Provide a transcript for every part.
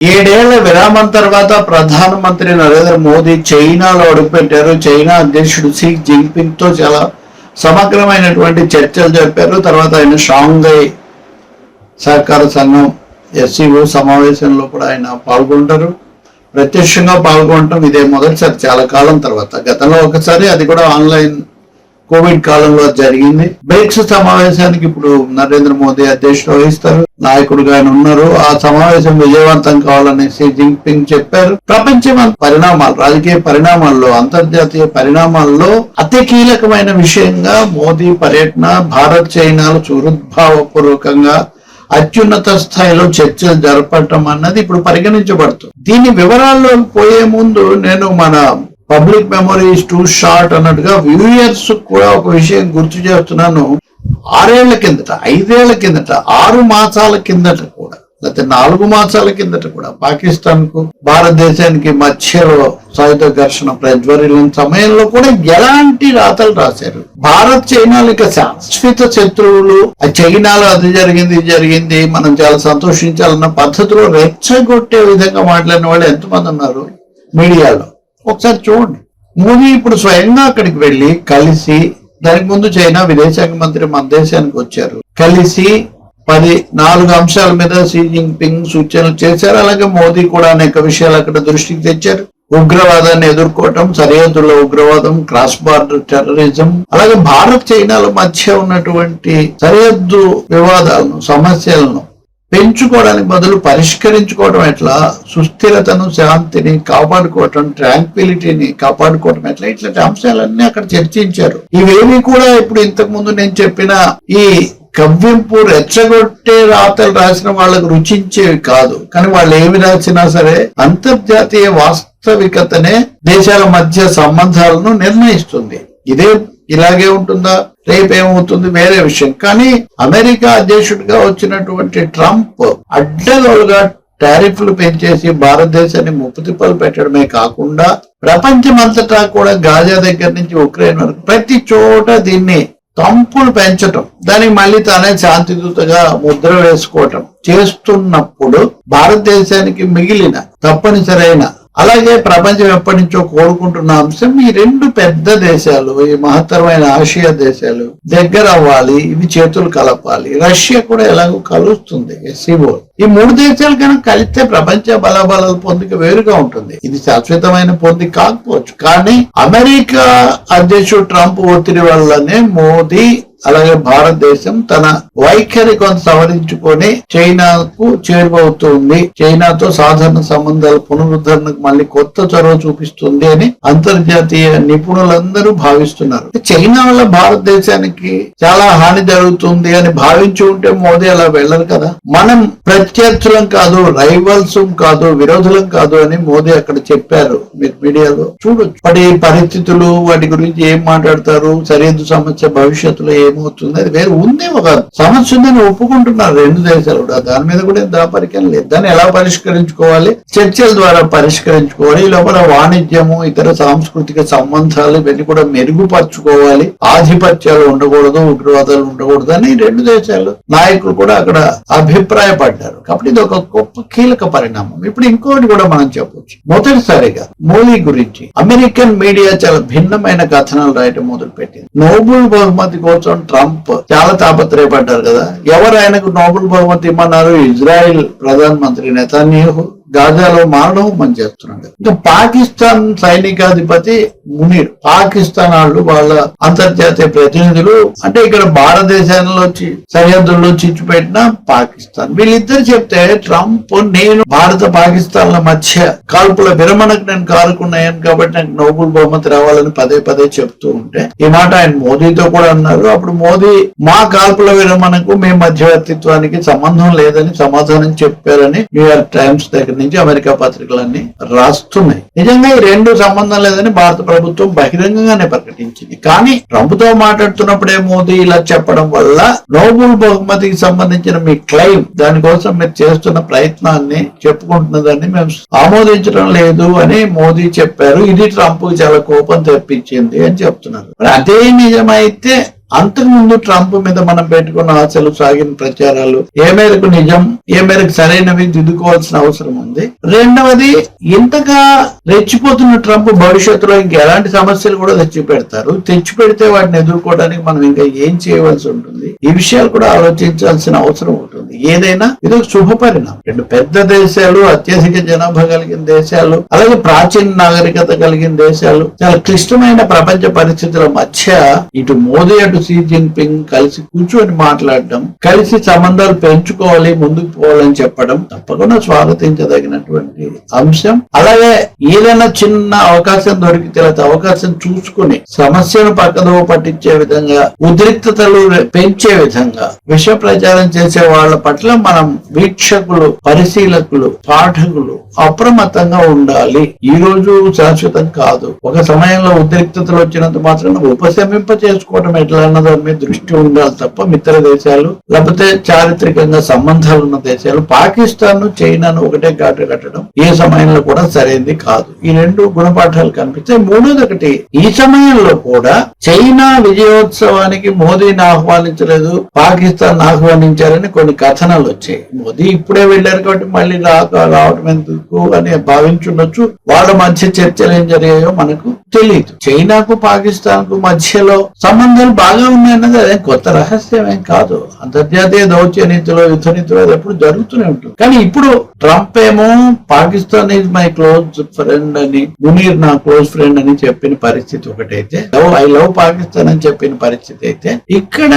ఏడేళ్ళ విరామం తర్వాత ప్రధానమంత్రి నరేంద్ర మోదీ చైనాలో అడుగుపెట్టారు. చైనా అధ్యక్షుడు షీ జిన్పింగ్తో చాలా సమగ్రమైనటువంటి చర్చలు జరిపారు. తర్వాత ఆయన షాంఘై సహకార సంఘం ఎస్సీఓ సమావేశంలో కూడా ఆయన పాల్గొంటారు. ప్రత్యక్షంగా పాల్గొనటం ఇదే మొదటిసారి. చాలా కాలం తర్వాత. గతంలో ఒకసారి అది కూడా ఆన్లైన్ కోవిడ్ కాలంలో జరిగింది. బ్రిక్స్ సమావేశానికి ఇప్పుడు నరేంద్ర మోదీ అధ్యక్షత వహిస్తారు. నాయకుడుగా ఆయన ఉన్నారు. ఆ సమావేశం విజయవంతం కావాలని షీ జిన్పింగ్ చెప్పారు. ప్రపంచం పరిణామాలు రాజకీయ పరిణామాల్లో అంతర్జాతీయ పరిణామాల్లో అతి కీలకమైన విషయంగా మోదీ పర్యటన భారత్ చైనాలు చురుద్భావపూర్వకంగా అత్యున్నత స్థాయిలో చర్చలు జరపటం అన్నది ఇప్పుడు పరిగణించబడుతుంది. దీని వివరాల్లో పోయే ముందు నేను మన పబ్లిక్ మెమరీస్ టూ షార్ట్ అన్నట్టుగా వ్యూయర్స్ కూడా ఒక విషయం గుర్తు చేస్తున్నాను. ఆరేళ్ళ కిందట ఐదేళ్ళ కిందట ఆరు మాసాల కిందట కూడా లేకపోతే నాలుగు మాసాల కిందట కూడా పాకిస్తాన్కు భారతదేశానికి మధ్యలో సాయుధ ఘర్షణ ప్రజ్వరిల్లిన సమయంలో కూడా ఎలాంటి రాతలు రాశారు. భారత్ చైనాలు ఇక శాశ్వత శత్రువులు ఆ చైనాలో అది జరిగింది ఇది జరిగింది మనం చాలా సంతోషించాలన్న పద్ధతిలో రెచ్చగొట్టే విధంగా మాట్లాడిన వాళ్ళు ఎంతమంది ఉన్నారు? మీడియాలో. ఒకసారి చూడండి. మోదీ ఇప్పుడు స్వయంగా అక్కడికి వెళ్ళి కలిసి దానికి ముందు చైనా విదేశాంగ మంత్రి మన దేశానికి వచ్చారు. కలిసి పది నాలుగు అంశాల మీద షీ జిన్పింగ్ సూచనలు చేశారు. అలాగే మోదీ కూడా అనేక విషయాలు అక్కడ దృష్టికి తెచ్చారు. ఉగ్రవాదాన్ని ఎదుర్కోవటం సరిహద్దుల ఉగ్రవాదం క్రాస్ బార్డర్ టెర్రరిజం అలాగే భారత్ చైనాల మధ్య ఉన్నటువంటి సరిహద్దు వివాదాలను సమస్యలను పెంచుకోవడానికి బదులు పరిష్కరించుకోవడం ఎట్లా? సుస్థిరతను శాంతిని కాపాడుకోవటం ట్రాంక్విలిటీని కాపాడుకోవటం ఎట్లా? ఇట్లాంటి అంశాలన్నీ అక్కడ చర్చించారు. ఇవేవి కూడా ఇప్పుడు ఇంతకు ముందు నేను చెప్పిన ఈ కవ్వింపు రెచ్చగొట్టే రాతలు రాసిన వాళ్ళకు రుచించేవి కాదు. కానీ వాళ్ళు ఏమి రాసినా సరే అంతర్జాతీయ వాస్తవికతనే దేశాల మధ్య సంబంధాలను నిర్ణయిస్తుంది. ఇదే ఇలాగే ఉంటుందా? రేపేమవుతుంది? వేరే విషయం. కానీ అమెరికా అధ్యక్షుడిగా వచ్చినటువంటి ట్రంప్ అడ్డగోలుగా టారిఫ్లు పెంచేసి భారతదేశాన్ని ముప్పుతిప్పలు పెట్టడమే కాకుండా ప్రపంచమంతటా కూడా గాజా దగ్గర నుంచి ఉక్రెయిన్ వరకు ప్రతి చోట దీన్ని తంపులు పెంచటం దానికి మళ్ళీ తానే శాంతిదూతగా ముద్ర వేసుకోవటం చేస్తున్నప్పుడు భారతదేశానికి మిగిలిన తప్పనిసరైన అలాగే ప్రపంచం ఎప్పటి నుంచో కోరుకుంటున్న అంశం ఈ రెండు పెద్ద దేశాలు ఈ మహత్తరమైన ఆసియా దేశాలు దగ్గర అవ్వాలి ఇవి చేతులు కలపాలి. రష్యా కూడా ఎలాగో కలుస్తుంది ఎస్సీఓ ఈ మూడు దేశాలు కనుక కలిస్తే ప్రపంచ బలబలాల పొందిక వేరుగా ఉంటుంది. ఇది శాశ్వతమైన పొందిక కాకపోవచ్చు. కానీ అమెరికా అధ్యక్షుడు ట్రంప్ ఒత్తిడి వల్లనే మోదీ అలాగే భారతదేశం తన వైఖరి కొంత సవరించుకొని చైనాకు చేరువవుతుంది. చైనాతో సాధారణ సంబంధాల పునరుద్ధరణకు మళ్ళీ కొత్త చొరవ చూపిస్తుంది అని అంతర్జాతీయ నిపుణులందరూ భావిస్తున్నారు. చైనా వల్ల భారతదేశానికి చాలా హాని జరుగుతుంది అని భావించి ఉంటే మోదీ అలా వెళ్ళరు కదా. మనం ప్రత్యర్థులం కాదు రైవల్స్ కాదు విరోధులం కాదు అని మోదీ అక్కడ చెప్పారు మీరు మీడియాలో. చూడొచ్చు. వాటి పరిస్థితులు వాటి గురించి ఏం మాట్లాడతారు సరిహద్దు సమస్య భవిష్యత్తులో ఏమవుతుంది? అది వేరు. ఉంది ఒక సమస్య ఉందని ఒప్పుకుంటున్నారు రెండు దేశాలు కూడా. దాని మీద కూడా దాపరికం లేదు. దాన్ని ఎలా పరిష్కరించుకోవాలి? చర్చల ద్వారా పరిష్కరించుకోవాలి. ఈ లోపల వాణిజ్యము ఇతర సాంస్కృతిక సంబంధాలు ఇవన్నీ కూడా మెరుగుపరచుకోవాలి. ఆధిపత్యాలు ఉండకూడదు ఉగ్రవాదాలు ఉండకూడదు అని రెండు దేశాలు నాయకులు కూడా అక్కడ అభిప్రాయపడ్డారు. కాబట్టి ఇది ఒక గొప్ప కీలక పరిణామం. ఇప్పుడు ఇంకోటి కూడా మనం చెప్పొచ్చు. మొదటిసారిగా మోదీ గురించి అమెరికన్ మీడియా చాలా భిన్నమైన కథనాలు రాయటం మొదలు పెట్టింది నోబుల్ బహుమతి కోసం ట్రంప్ చాలా తాపత్రయపడ్డారు కదా. ఎవరు ఆయనకు నోబెల్ బహుమతి ఇమ్మన్నారు ఇజ్రాయెల్ ప్రధాన మంత్రి నెతన్యాహు. గాజాలో మారడం మనం చేస్తున్నాడు. ఇంకా పాకిస్తాన్ సైనికాధిపతి మునీర్ పాకిస్తాన్ వాళ్ళు వాళ్ళ అంతర్జాతీయ ప్రతినిధులు అంటే ఇక్కడ భారతదేశంలో సరిహద్దుల్లో చిచ్చుపెట్టిన పాకిస్తాన్. వీళ్ళిద్దరు చెప్తే ట్రంప్ నేను భారత పాకిస్తాన్ల మధ్య కాల్పుల విరమణకు నేను కారుకున్నాను కాబట్టి నాకు నోబుల్ బహుమతి రావాలని పదే పదే చెప్తూ ఉంటే ఈ మాట ఆయన మోదీతో కూడా అన్నారు. అప్పుడు మోదీ మా కాల్పుల విరమణకు మీ మధ్యవర్తిత్వానికి సంబంధం లేదని సమాధానం చెప్పారని న్యూయార్క్ టైమ్స్ దగ్గర నుంచి అమెరికా పత్రికలన్నీ రాస్తున్నాయి. నిజంగా ఈ రెండు సంబంధం లేదని భారత ప్రభుత్వం బహిరంగంగానే ప్రకటించింది. కానీ ట్రంప్తో మాట్లాడుతున్నప్పుడే మోదీ ఇలా చెప్పడం వల్ల నోబుల్ బహుమతికి సంబంధించిన మీ క్లెయిమ్ దానికోసం మీరు చేస్తున్న ప్రయత్నాన్ని చెప్పుకుంటున్నదాన్ని మేము ఆమోదించడం లేదు అని మోదీ చెప్పారు. ఇది ట్రంప్ చాలా కోపం తెప్పించింది అని చెప్తున్నారు. అదే నిజమైతే అంతకుముందు ట్రంప్ మీద మనం పెట్టుకున్న ఆశలు సాగిన ప్రచారాలు ఏ మేరకు నిజం ఏ మేరకు సరైనవి దిద్దుకోవాల్సిన అవసరం ఉంది. రెండవది ఇంతగా రెచ్చిపోతున్న ట్రంప్ భవిష్యత్తులో ఇంకా ఎలాంటి సమస్యలు కూడా తెచ్చి పెడతారు తెచ్చి పెడితే వాటిని ఎదుర్కోవడానికి మనం ఇంకా ఏం చేయవలసి ఉంటుంది? ఈ విషయాలు కూడా ఆలోచించాల్సిన అవసరం ఉంటుంది ఏదైనా ఇది ఒక శుభ పరిణామం. రెండు పెద్ద దేశాలు అత్యధిక జనాభా కలిగిన దేశాలు అలాగే ప్రాచీన నాగరికత కలిగిన దేశాలు చాలా క్లిష్టమైన ప్రపంచ పరిస్థితుల మధ్య ఇటు మోదీ అటు షీ జిన్పింగ్ కలిసి కూర్చొని మాట్లాడడం కలిసి సంబంధాలు పెంచుకోవాలి ముందుకు పోవాలని చెప్పడం తప్పకుండా స్వాగతించదగినటువంటి అంశం. అలాగే ఏదైనా చిన్న అవకాశం దొరికితే అవకాశం చూసుకుని సమస్యను పక్కదో పట్టించే విధంగా ఉద్రిక్తతలు పెంచే విధంగా విష ప్రచారం చేసే వాళ్ళ పట్ల మనం వీక్షకులు పరిశీలకులు పాఠకులు అప్రమత్తంగా ఉండాలి. ఈ రోజు శాశ్వతం కాదు. ఒక సమయంలో ఉద్రిక్తతలు వచ్చినంత మాత్రం ఉపశమింప చేసుకోవడం ఎట్లా అన్న దాని మీద దృష్టి ఉండాలి తప్ప మిత్ర దేశాలు లేకపోతే చారిత్రకంగా సంబంధాలు ఉన్న దేశాలు పాకిస్తాన్ చైనాను ఒకటే ఘాటు కట్టడం ఏ సమయంలో కూడా సరైనది కాదు. ఈ రెండు గుణపాఠాలు కనిపిస్తాయి మూడోది ఒకటి ఈ సమయంలో కూడా చైనా విజయోత్సవానికి మోదీని ఆహ్వానించలేదు పాకిస్తాన్ ఆహ్వానించారని కొన్ని కథనాలు వచ్చాయి. మోదీ ఇప్పుడే వెళ్ళారు కాబట్టి మళ్ళీ రాక రావడం ఎందుకు అని భావించుండొచ్చు. వాళ్ళ మధ్య చర్చలు ఏం జరిగాయో మనకు తెలియదు చైనాకు పాకిస్తాన్కు మధ్యలో సంబంధాలు బాగా ఉన్నాయన్నది అదే కొత్త రహస్యం ఏం కాదు. అంతర్జాతీయ దౌత్య నీతిలో యుద్ధ నీతిలో అది ఎప్పుడు జరుగుతూనే ఉంటుంది. కానీ ఇప్పుడు ట్రంప్ ఏమో Pakistan is my close friend అని మునీర్ నా క్లోజ్ ఫ్రెండ్ అని చెప్పిన పరిస్థితి ఒకటైతే ఐ లవ్ పాకిస్తాన్ అని చెప్పిన పరిస్థితి అయితే ఇక్కడ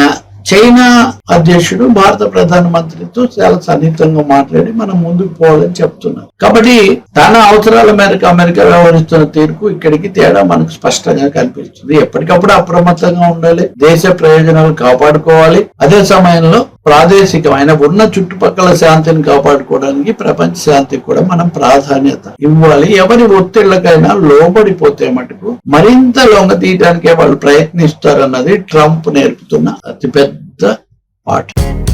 చైనా అధ్యక్షుడు భారత ప్రధానమంత్రితో చాలా సన్నిహితంగా మాట్లాడి మనం ముందుకు పోవాలని చెప్తున్నారు కాబట్టి తన అవసరాల మేరకు అమెరికా వ్యవహరిస్తున్న తీరుకు ఇక్కడికి తేడా మనకు స్పష్టంగా కనిపిస్తుంది. ఎప్పటికప్పుడు అప్రమత్తంగా ఉండాలి దేశ ప్రయోజనాలు కాపాడుకోవాలి. అదే సమయంలో ప్రాదేశికమైన ఉన్న చుట్టుపక్కల శాంతిని కాపాడుకోవడానికి ప్రపంచ శాంతికి కూడా మనం ప్రాధాన్యత ఇవ్వాలి. ఎవరి ఒత్తిళ్ళకైనా లోబడిపోతే మటుకు మరింత లొంగ తీయడానికే వాళ్ళు ప్రయత్నిస్తారన్నది ట్రంప్ నేర్పుతున్న అతిపెద్ద the part.